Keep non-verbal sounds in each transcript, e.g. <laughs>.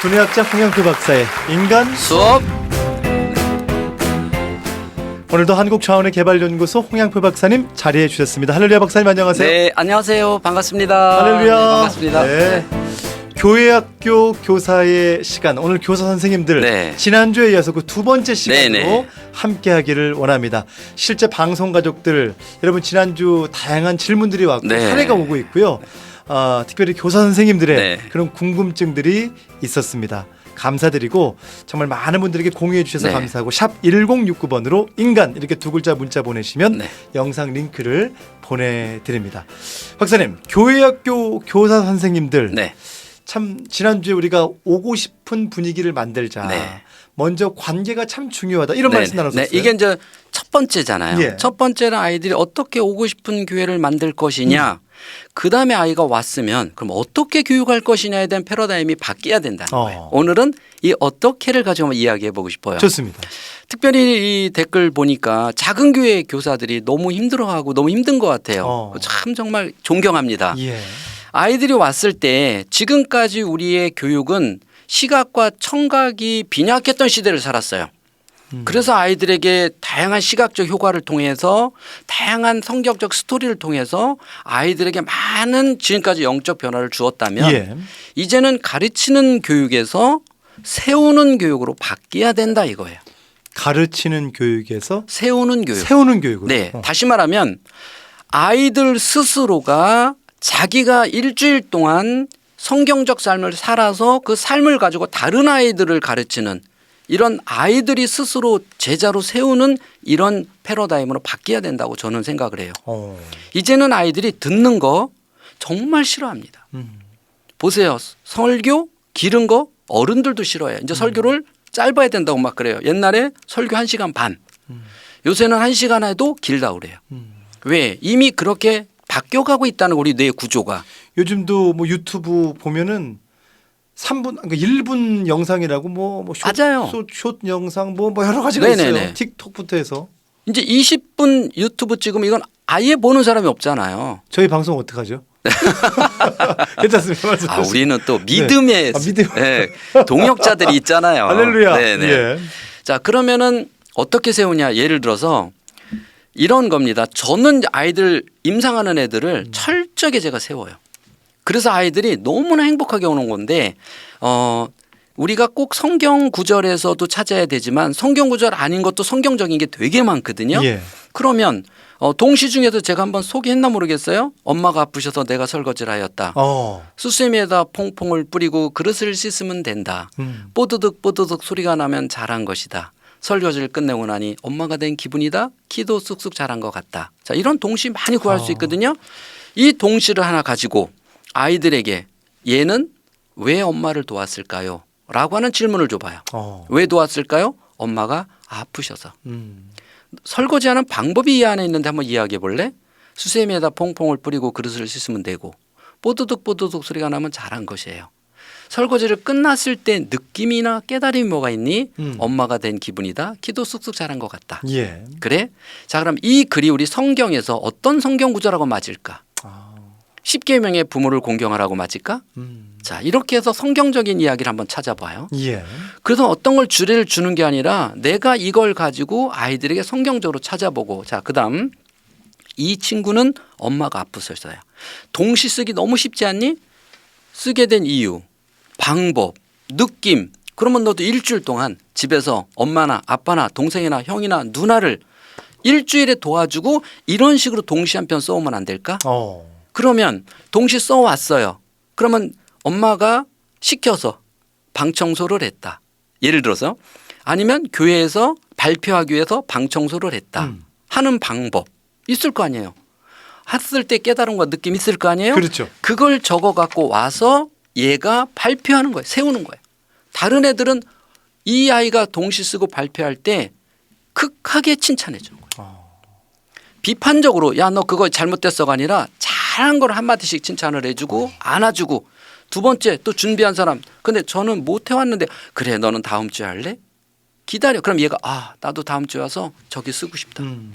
두뇌학자 홍영표 박사의 인간 수업 오늘도 한국자원의 개발연구소 홍양표 박사님 자리해 주셨습니다. 할렐루야 박사님 안녕하세요. 네 안녕하세요 반갑습니다 할렐루야. 네, 반갑습니다 네. 교회학교 교사의 시간 오늘 교사 선생님들 네. 지난주에 이어서 그 두 번째 시간으로 네, 네. 함께하기를 원합니다. 실제 방송 가족들 여러분 지난주 다양한 질문들이 왔고 네. 사례가 오고 있고요. 아, 특별히 교사 선생님들의 네. 그런 궁금증들이 있었습니다. 감사드리고 정말 많은 분들에게 공유해 주셔서 네. 감사하고 샵 1069번으로 인간 이렇게 두 글자 문자 보내시면 네. 영상 링크를 보내드립니다. 박사님 교회학교 교사 선생님들 네. 참 지난주에 우리가 오고 싶은 분위기를 만들자. 네. 먼저 관계가 참 중요하다 이런 말씀 나눴었어요. 네, 이게 이제 첫 번째잖아요. 예. 첫 번째는 아이들이 어떻게 오고 싶은 교회를 만들 것이냐. 음. 그 다음에 아이가 왔으면 그럼 어떻게 교육할 것이냐에 대한 패러다임이 바뀌어야 된다는 어. 거예요. 오늘은 이 어떻게를 가지고 이야기해 보고 싶어요. 좋습니다. 특별히 이 댓글 보니까 작은 교회 교사들이 너무 힘들어하고 너무 힘든 것 같아요. 어. 참 정말 존경합니다. 예. 아이들이 왔을 때 지금까지 우리의 교육은 시각과 청각이 빈약했던 시대를 살았어요. 음. 그래서 아이들에게 다양한 시각적 효과를 통해서 다양한 성격적 스토리를 통해서 아이들에게 많은 지금까지 영적 변화를 주었다면 예. 이제는 가르치는 교육에서 세우는 교육으로 바뀌어야 된다 이거예요. 가르치는 교육에서 세우는 교육. 세우는 교육으로. 네. 어. 다시 말하면 아이들 스스로가 자기가 일주일 동안 성경적 삶을 살아서 그 삶을 가지고 다른 아이들을 가르치는 이런 아이들이 스스로 제자로 세우는 이런 패러다임으로 바뀌어야 된다고 저는 생각을 해요. 어. 이제는 아이들이 듣는 거 정말 싫어합니다. 음. 보세요. 설교 기른 거 어른들도 싫어해요. 음. 이제 설교를 짧아야 된다고 막 그래요. 옛날에 설교 1시간 반. 요새는 1시간 해도 길다 그래요. 음. 왜? 이미 그렇게 바뀌어 가고 있다는 거, 우리 뇌 구조가. 요즘도 뭐 유튜브 보면은 3분 그러니까 1분 영상이라고 뭐뭐 숏, 맞아요. 숏, 숏 영상 뭐, 뭐 여러 가지가 네네네. 있어요. 틱톡부터 해서 이제 20분 유튜브 찍으면 이건 아예 보는 사람이 없잖아요. 저희 방송 어떡 하죠? <laughs> 괜찮습니다. 아, 말씀하세요. 우리는 또 믿음의 아, 믿음. 예, 동역자들이 있잖아요. 할렐루야. 네네. 예. 자 그러면은 어떻게 세우냐 예를 들어서 이런 겁니다. 저는 아이들 임상하는 애들을 음. 철저하게 제가 세워요. 그래서 아이들이 너무나 행복하게 오는 건데 어 우리가 꼭 성경 구절에서도 찾아야 되지만 성경 구절 아닌 것도 성경적인 게 되게 많거든요. 예. 그러면 어, 동시 중에도 제가 한번 소개했나 모르겠어요. 엄마가 아프셔서 내가 설거지를 하였다. 어. 수세미에다 퐁퐁을 뿌리고 그릇을 씻으면 된다. 음. 뽀드득 뽀드득 소리가 나면 잘한 것이다. 설거지를 끝내고 나니 엄마가 된 기분이다. 키도 쑥쑥 자란 것 같다. 자 이런 동시 많이 구할 수 어. 있거든요. 이 동시를 하나 가지고 아이들에게 얘는 왜 엄마를 도왔을까요? 라고 하는 질문을 줘봐요. 어. 왜 도왔을까요? 엄마가 아프셔서. 음. 설거지하는 방법이 이 안에 있는데 한번 이야기해 볼래? 수세미에다 퐁퐁을 뿌리고 그릇을 씻으면 되고 뽀드득 뽀드득 소리가 나면 잘한 것이에요. 설거지를 끝났을 때 느낌이나 깨달음이 뭐가 있니? 음. 엄마가 된 기분이다. 키도 쑥쑥 자란 것 같다. 예. 그래? 자 그럼 이 글이 우리 성경에서 어떤 성경 구절하고 맞을까? 아. 십계명의 부모를 공경하라고 맞을까? 음. 자 이렇게 해서 성경적인 이야기를 한번 찾아봐요. 예. 그래서 어떤 걸 주례를 주는 게 아니라 내가 이걸 가지고 아이들에게 성경적으로 찾아보고 자 그다음 이 친구는 엄마가 아프셨어요. 동시 쓰기 너무 쉽지 않니? 쓰게 된 이유, 방법, 느낌. 그러면 너도 일주일 동안 집에서 엄마나 아빠나 동생이나 형이나 누나를 일주일에 도와주고 이런 식으로 동시 한 편 써오면 안 될까? 어. 그러면 동시 써왔어요. 그러면 엄마가 시켜서 방 청소를 했다. 예를 들어서 아니면 교회에서 발표하기 위해서 방 청소를 했다. 음. 하는 방법 있을 거 아니에요. 했을 때 깨달음과 느낌 있을 거 아니에요. 그렇죠. 그걸 적어 갖고 와서 얘가 발표하는 거예요. 세우는 거예요. 다른 애들은 이 아이가 동시 쓰고 발표할 때 극하게 칭찬해 주는 거예요. 어. 비판적으로 야 너 그거 잘못됐어가 아니라 잘한 걸 한마디씩 칭찬을 해주고 안아주고 두 번째 또 준비한 사람 근데 저는 못 해왔는데 그래 너는 다음 주에 할래? 기다려 그럼 얘가 아 나도 다음 주에 와서 저기 쓰고 싶다 음.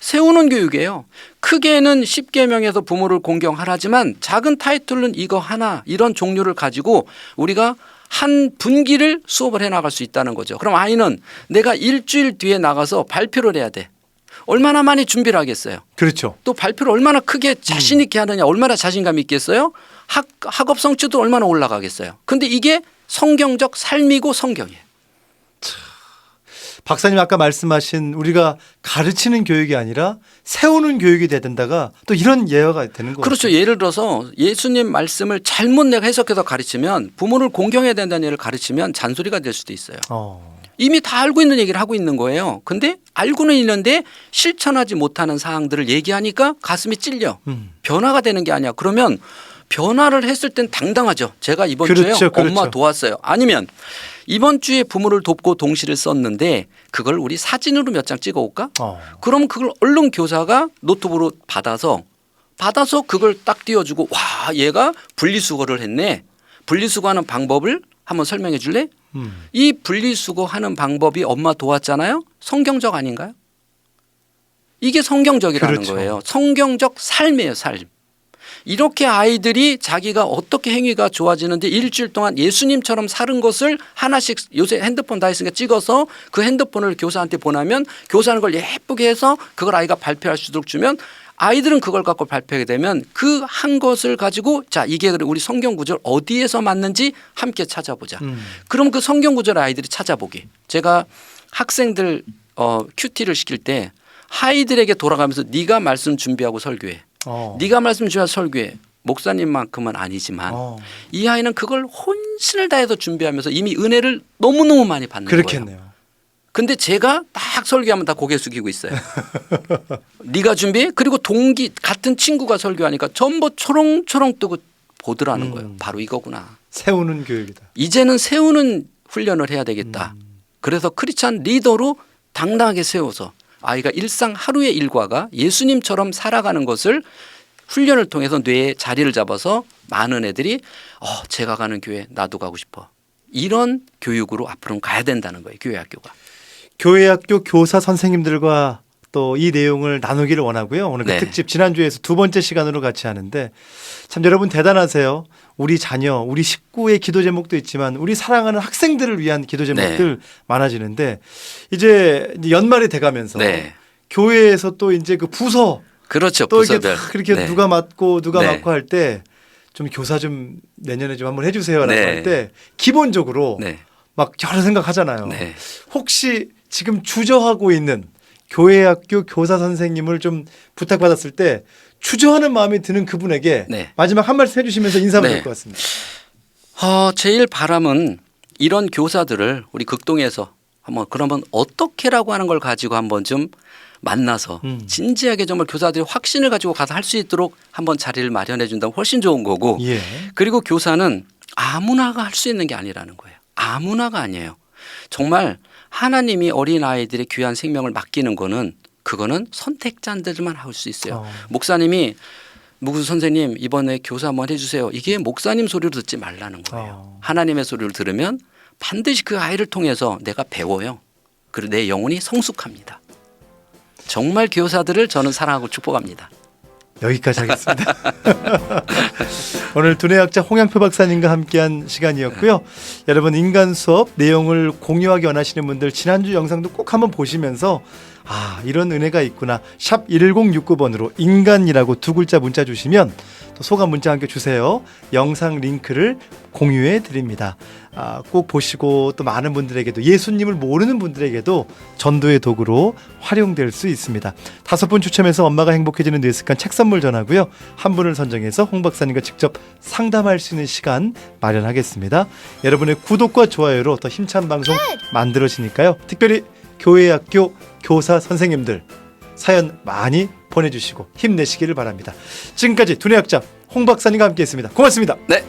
세우는 교육이에요 크게는 10계명에서 부모를 공경하라지만 작은 타이틀은 이거 하나 이런 종류를 가지고 우리가 한 분기를 수업을 해 나갈 수 있다는 거죠. 그럼 아이는 내가 일주일 뒤에 나가서 발표를 해야 돼. 얼마나 많이 준비를 하겠어요. 그렇죠. 또 발표를 얼마나 크게 자신 있게 하느냐, 얼마나 자신감 있겠어요? 학 학업 성취도 얼마나 올라가겠어요. 근데 이게 성경적 삶이고 성경이에요. 박사님 아까 말씀하신 우리가 가르치는 교육이 아니라 세우는 교육이 돼야 된다가 또 이런 예화가 되는 거죠. 그렇죠. 예를 들어서 예수님 말씀을 잘못 내가 해석해서 가르치면 부모를 공경해야 된다는 얘기를 가르치면 잔소리가 될 수도 있어요. 어. 이미 다 알고 있는 얘기를 하고 있는 거예요. 근데 알고는 있는데 실천하지 못하는 사항들을 얘기하니까 가슴이 찔려. 음. 변화가 되는 게 아니야. 그러면 변화를 했을 땐 당당하죠. 제가 이번 그렇죠, 주에 그렇죠. 엄마 도왔어요. 아니면 이번 주에 부모를 돕고 동시를 썼는데 그걸 우리 사진으로 몇 장 찍어 올까? 어. 그럼 그걸 얼른 교사가 노트북으로 받아서 받아서 그걸 딱 띄워주고 와 얘가 분리수거를 했네. 분리수거하는 방법을 한번 설명해 줄래? 음. 이 분리수거하는 방법이 엄마 도왔잖아요. 성경적 아닌가요? 이게 성경적이라는 그렇죠. 거예요. 성경적 삶이에요, 삶. 이렇게 아이들이 자기가 어떻게 행위가 좋아지는데 일주일 동안 예수님처럼 사는 것을 하나씩 요새 핸드폰 다 있으니까 찍어서 그 핸드폰을 교사한테 보내면 교사는 걸 예쁘게 해서 그걸 아이가 발표할 수 있도록 주면 아이들은 그걸 갖고 발표하게 되면 그 한 것을 가지고 자 이게 우리 성경 구절 어디에서 맞는지 함께 찾아보자. 음. 그럼 그 성경 구절을 아이들이 찾아보기. 제가 학생들 어, 큐티를 시킬 때 아이들에게 돌아가면서 네가 말씀 준비하고 설교해. 어. 네가 말씀 준비하고 설교해. 목사님만큼은 아니지만 어. 이 아이는 그걸 혼신을 다해서 준비하면서 이미 은혜를 너무너무 많이 받는 거예요. 그렇겠네요. 근데 제가 딱 설교하면 다 고개 숙이고 있어요. <laughs> 네가 준비해? 그리고 동기 같은 친구가 설교하니까 전부 초롱초롱 뜨고 보더라는 음. 거예요. 바로 이거구나. 세우는 교육이다. 이제는 세우는 훈련을 해야 되겠다. 그래서 크리스찬 리더로 당당하게 세워서 아이가 일상 하루의 일과가 예수님처럼 살아가는 것을 훈련을 통해서 뇌에 자리를 잡아서 많은 애들이 어, 제가 가는 교회 나도 가고 싶어. 이런 교육으로 앞으로는 가야 된다는 거예요. 교회 학교가. 교회 학교 교사 선생님들과 또 이 내용을 나누기를 원하고요. 오늘 그 네. 특집 지난주에서 두 번째 시간으로 같이 하는데 참 여러분 대단하세요. 우리 자녀, 우리 식구의 기도 제목도 있지만 우리 사랑하는 학생들을 위한 기도 제목들 많아지는데 이제 연말이 돼가면서 네. 교회에서 또 이제 그 부서 그렇죠. 또 이렇게 부서별. 탁 이렇게 네. 누가 맡고 누가 네. 맡고 할 때 좀 교사 좀 내년에 좀 한번 해주세요라고 네. 할때 기본적으로 네. 막 여러 생각하잖아요. 네. 혹시 지금 주저하고 있는 교회 학교 교사 선생님을 좀 부탁받았을 때 주저하는 마음이 드는 그분에게 네. 마지막 한 말씀 해주시면서 인사하면 네. 될것 같습니다. 어, 제일 바람은 이런 교사들을 우리 극동에서 한번 그러면 어떻게라고 하는 걸 가지고 한번 좀 만나서 음. 진지하게 정말 교사들이 확신을 가지고 가서 할 수 있도록 한번 자리를 마련해 준다면 훨씬 좋은 거고 예. 그리고 교사는 아무나가 할 수 있는 게 아니라는 거예요. 아무나가 아니에요. 정말 하나님이 어린 아이들의 귀한 생명을 맡기는 거는 그거는 선택자들만 할 수 있어요. 어. 목사님이 무구 선생님 이번에 교사 한번 해주세요. 이게 목사님 소리로 듣지 말라는 거예요. 어. 하나님의 소리를 들으면 반드시 그 아이를 통해서 내가 배워요. 그리고 내 영혼이 성숙합니다. 정말 교사들을 저는 사랑하고 축복합니다. 여기까지 하겠습니다. <laughs> 오늘 두뇌학자 홍양표 박사님과 함께한 시간이었고요. 여러분 인간 수업 내용을 공유하기 원하시는 분들 지난주 영상도 꼭 한번 보시면서 아 이런 은혜가 있구나 샵 1069번으로 인간이라고 두 글자 문자 주시면 또 소감 문자 함께 주세요. 영상 링크를 공유해 드립니다. 아, 꼭 보시고 또 많은 분들에게도 예수님을 모르는 분들에게도 전도의 도구로 활용될 수 있습니다. 다섯 분 추첨해서 엄마가 행복해지는 뇌습관 책 선물 전하고요. 한 분을 선정해서 홍 박사님과 직접 상담할 수 있는 시간 마련하겠습니다. 여러분의 구독과 좋아요로 더 힘찬 방송 만들어지니까요. 특별히 교회 학교 교사 선생님들 사연 많이 보내주시고 힘내시기를 바랍니다. 지금까지 두뇌학자 홍 박사님과 함께했습니다. 고맙습니다. 네,